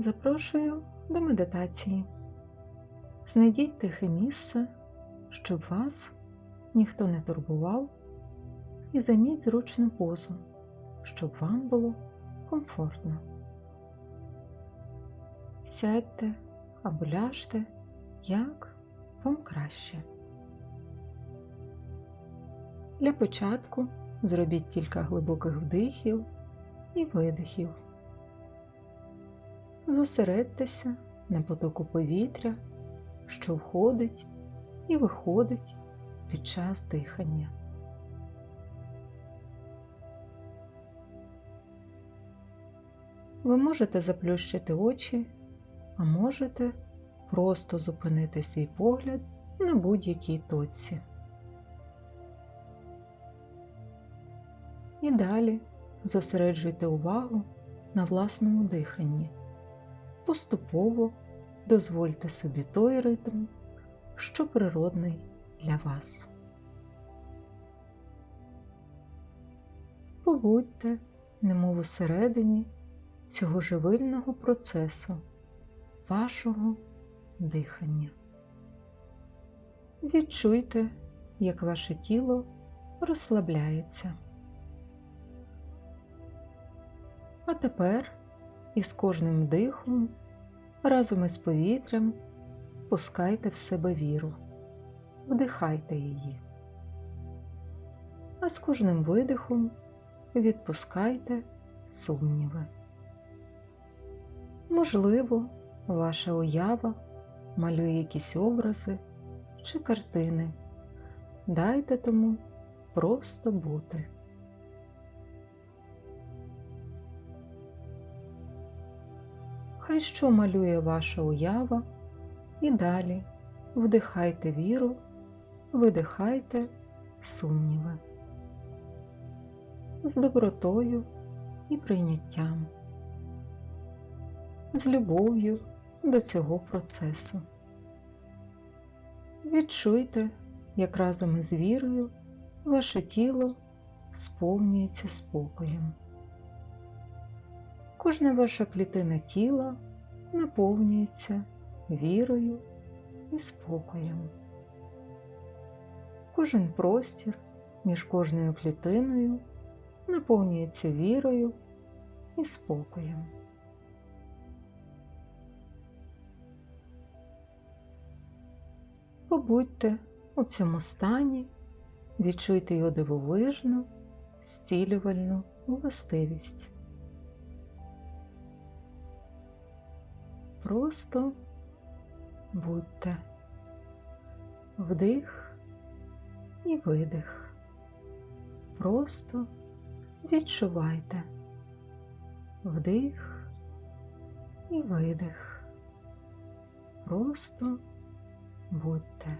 Запрошую до медитації. Знайдіть тихе місце, щоб вас ніхто не турбував, і займіть зручну позу, щоб вам було комфортно. Сядьте або ляжте, як вам краще. Для початку зробіть кілька глибоких вдихів і видихів. Зосередьтеся на потоку повітря, що входить і виходить під час дихання. Ви можете заплющити очі, а можете просто зупинити свій погляд на будь-якій точці. І далі зосереджуйте увагу на власному диханні. Поступово дозвольте собі той ритм, що природний для вас. Побудьте, немов усередині цього живильного процесу вашого дихання. Відчуйте, як ваше тіло розслабляється. А тепер із кожним дихом разом із повітрям пускайте в себе віру, вдихайте її. А з кожним видихом відпускайте сумніви. Можливо, ваша уява малює якісь образи чи картини. Дайте тому просто бути. Хай що малює ваша уява, і далі вдихайте віру, видихайте сумніви з добротою і прийняттям, з любов'ю до цього процесу. Відчуйте, як разом із вірою ваше тіло сповнюється спокоєм. Кожна ваша клітина тіла наповнюється вірою і спокоєм. Кожен простір між кожною клітиною наповнюється вірою і спокоєм. Побудьте у цьому стані, відчуйте його дивовижну, зцілювальну властивість. Просто будьте вдих і видих. Просто відчувайте вдих і видих. Просто будьте.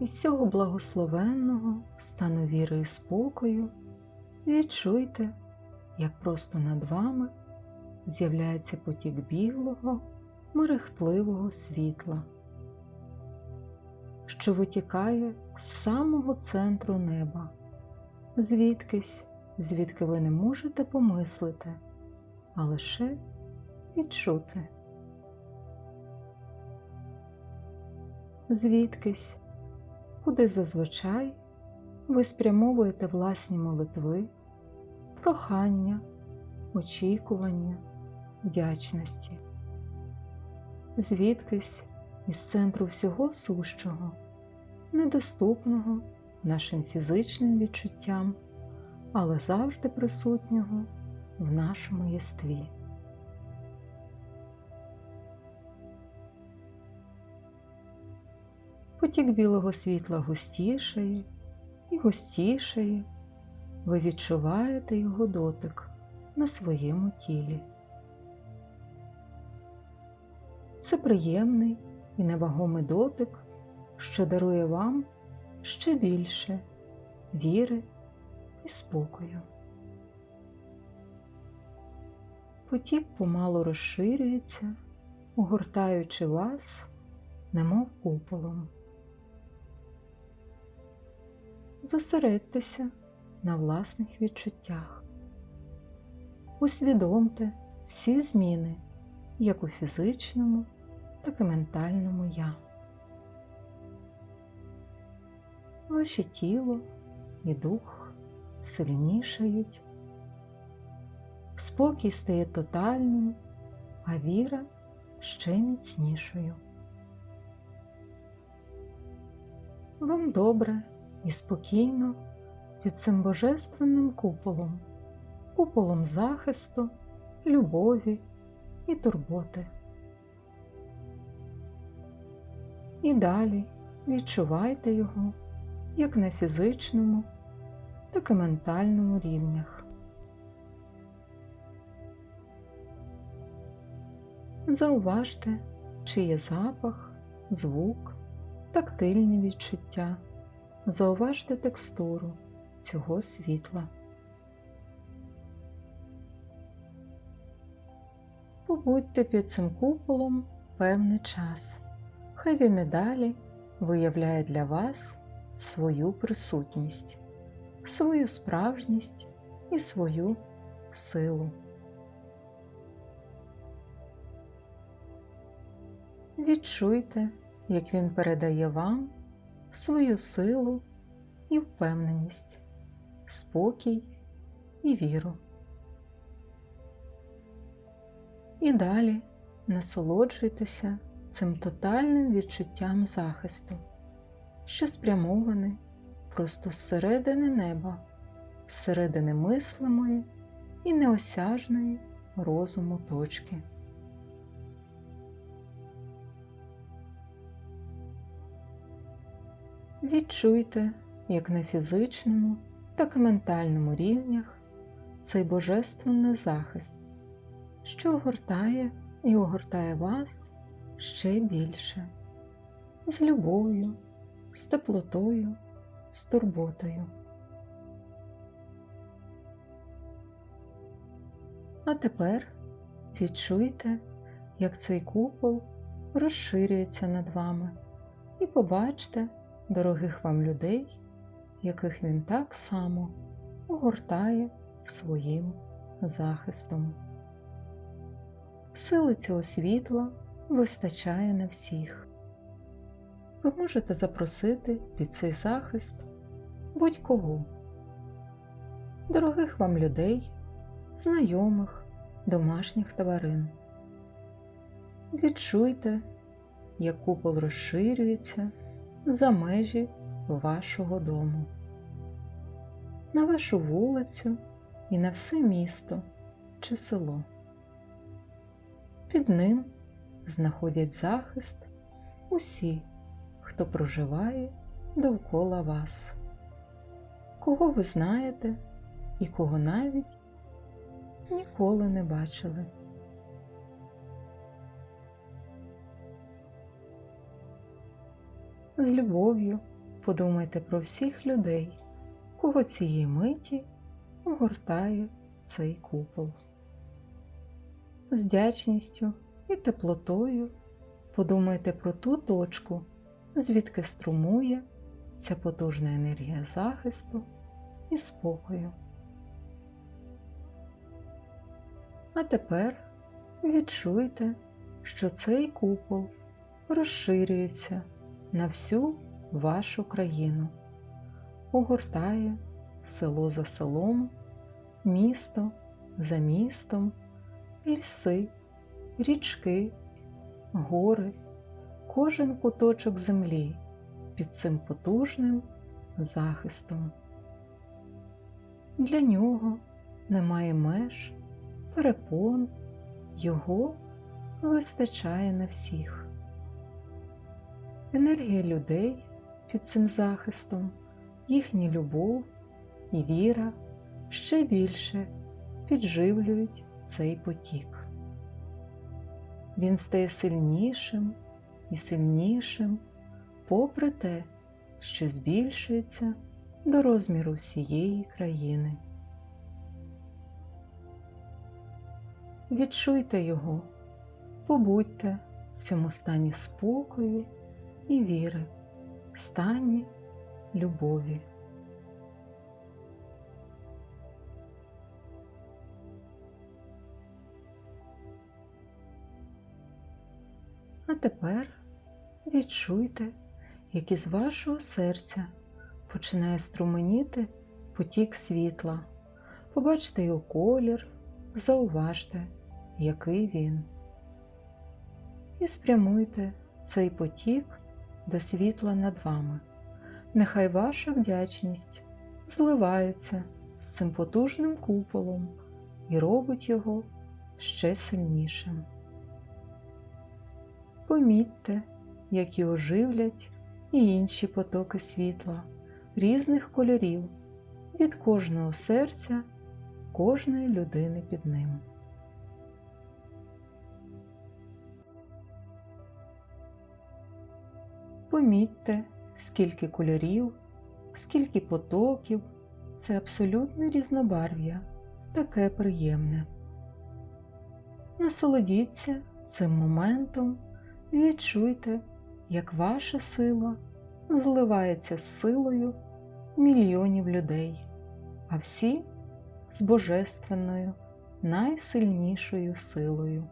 Із цього благословенного стану віри і спокою відчуйте, як просто над вами з'являється потік білого, мерехтливого світла, що витікає з самого центру неба, звідкись, звідки ви не можете помислити, а лише відчути. Звідкись, куди зазвичай ви спрямовуєте власні молитви, прохання, очікування, вдячності, звідкись із центру всього сущого, недоступного нашим фізичним відчуттям, але завжди присутнього в нашому єстві. Потік білого світла густішає густішає, ви відчуваєте його дотик на своєму тілі. Це приємний і невагомий дотик, що дарує вам ще більше віри і спокою. Потік помалу розширюється, огортаючи вас, немов куполом. Зосередьтеся на власних відчуттях. Усвідомте всі зміни як у фізичному, так і ментальному я. Ваше тіло і дух сильнішають, спокій стає тотальним, а віра ще міцнішою. Вам добре і спокійно під цим божественним куполом, куполом захисту, любові і турботи. І далі відчувайте його як на фізичному, так і ментальному рівнях. Зауважте, чи є запах, звук, тактильні відчуття, зауважте текстуру цього світла. Побудьте під цим куполом певний час, хай він і далі виявляє для вас свою присутність, свою справжність і свою силу. Відчуйте, як він передає вам свою силу і впевненість, спокій і віру. І далі насолоджуйтеся цим тотальним відчуттям захисту, що спрямоване просто зсередини неба, зсередини мислимої і неосяжної розуму точки. Відчуйте, як на фізичному, так і ментальному рівнях цей божественний захист, що огортає і огортає вас ще більше, з любов'ю, з теплотою, з турботою. А тепер відчуйте, як цей купол розширюється над вами, і побачте дорогих вам людей, яких він так само огортає своїм захистом. Сили цього світла вистачає на всіх. Ви можете запросити під цей захист будь-кого, дорогих вам людей, знайомих, домашніх тварин. Відчуйте, як купол розширюється за межі вашого дому, на вашу вулицю і на все місто чи село. Під ним знаходять захист усі, хто проживає довкола вас, кого ви знаєте і кого навіть ніколи не бачили. З любов'ю подумайте про всіх людей, кого цієї миті огортає цей купол. З вдячністю і теплотою подумайте про ту точку, звідки струмує ця потужна енергія захисту і спокою. А тепер відчуйте, що цей купол розширюється на всю вашу країну, огортає село за селом, місто за містом, ліси, річки, гори, кожен куточок землі під цим потужним захистом. Для нього немає меж, перепон, його вистачає на всіх енергія людей під цим захистом, їхня любов і віра ще більше підживлюють цей потік. Він стає сильнішим і сильнішим, попри те, що збільшується до розміру всієї країни. Відчуйте його, побудьте в цьому стані спокою і віри, стані любові. А тепер відчуйте, як із вашого серця починає струменіти потік світла. Побачте його колір, зауважте, який він. І спрямуйте цей потік до світла над вами. Нехай ваша вдячність зливається з цим потужним куполом і робить його ще сильнішим. Помітьте, які оживлять і інші потоки світла різних кольорів від кожного серця, кожної людини під ним. Помітьте, скільки кольорів, скільки потоків, це абсолютне різнобарв'я, таке приємне. Насолодіться цим моментом і відчуйте, як ваша сила зливається з силою мільйонів людей, а всі з божественною, найсильнішою силою.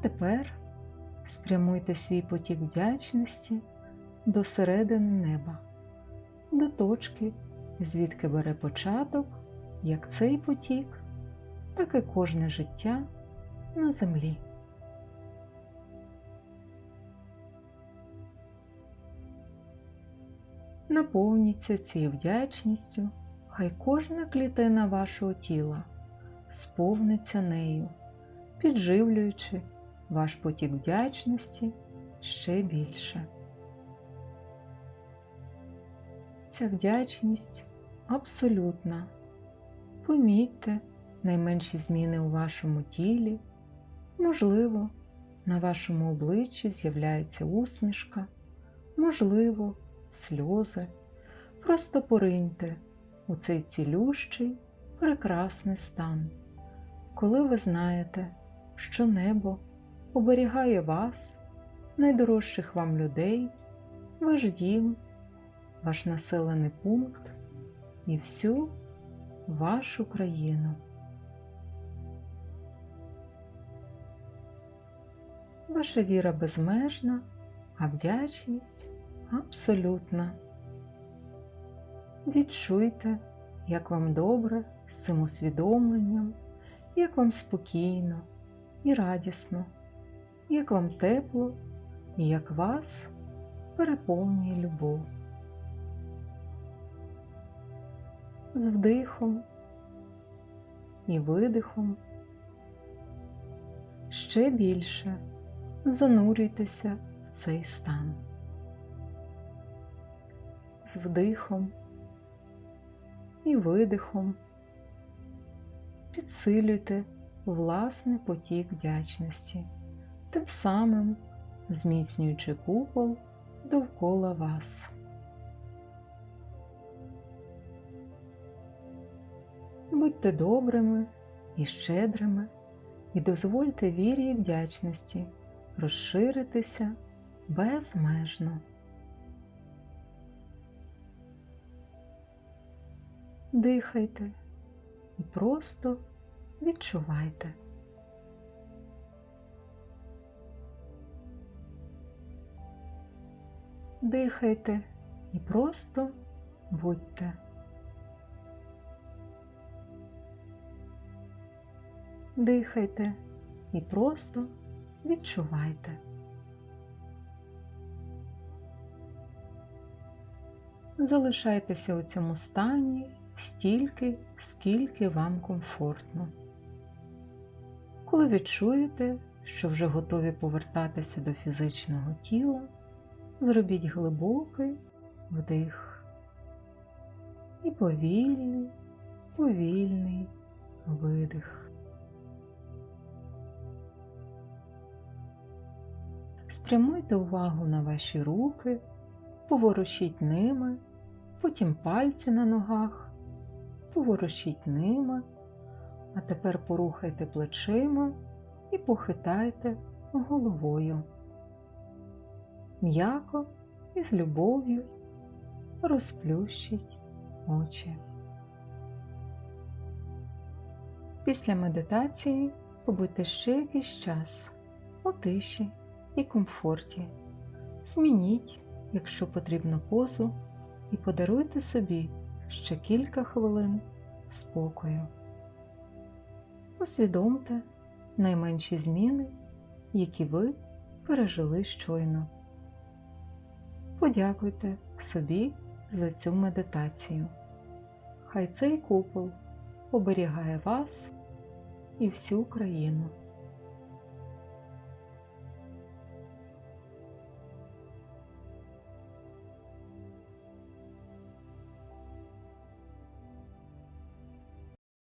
Тепер спрямуйте свій потік вдячності до середини неба, до точки, звідки бере початок як цей потік, так і кожне життя на землі. Наповніться цією вдячністю, хай кожна клітина вашого тіла сповниться нею, підживлюючи ваш потік вдячності ще більше. Ця вдячність абсолютна. Помітьте найменші зміни у вашому тілі, можливо, на вашому обличчі з'являється усмішка, можливо, сльози. Просто пориньте у цей цілющий, прекрасний стан, коли ви знаєте, що небо оберігає вас, найдорожчих вам людей, ваш дім, ваш населений пункт і всю вашу країну. Ваша віра безмежна, а вдячність абсолютна. Відчуйте, як вам добре з цим усвідомленням, як вам спокійно і радісно, як вам тепло і як вас переповнює любов. З вдихом і видихом ще більше занурюйтеся в цей стан. З вдихом і видихом підсилюйте власний потік вдячності, тим самим зміцнюючи купол довкола вас. Будьте добрими і щедрими і дозвольте вірі і вдячності розширитися безмежно. Дихайте і просто відчувайте. Дихайте і просто будьте. Дихайте і просто відчувайте. Залишайтеся у цьому стані стільки, скільки вам комфортно. Коли відчуєте, що вже готові повертатися до фізичного тіла, зробіть глибокий вдих і повільний, повільний видих. Спрямуйте увагу на ваші руки, поворушіть ними, потім пальці на ногах, поворушіть ними, а тепер порухайте плечима і похитайте головою. М'яко і з любов'ю розплющіть очі. Після медитації побудьте ще якийсь час у тиші і комфорті. Змініть, якщо потрібно позу, і подаруйте собі ще кілька хвилин спокою. Усвідомте найменші зміни, які ви пережили щойно. Подякуйте собі за цю медитацію. Хай цей купол оберігає вас і всю країну.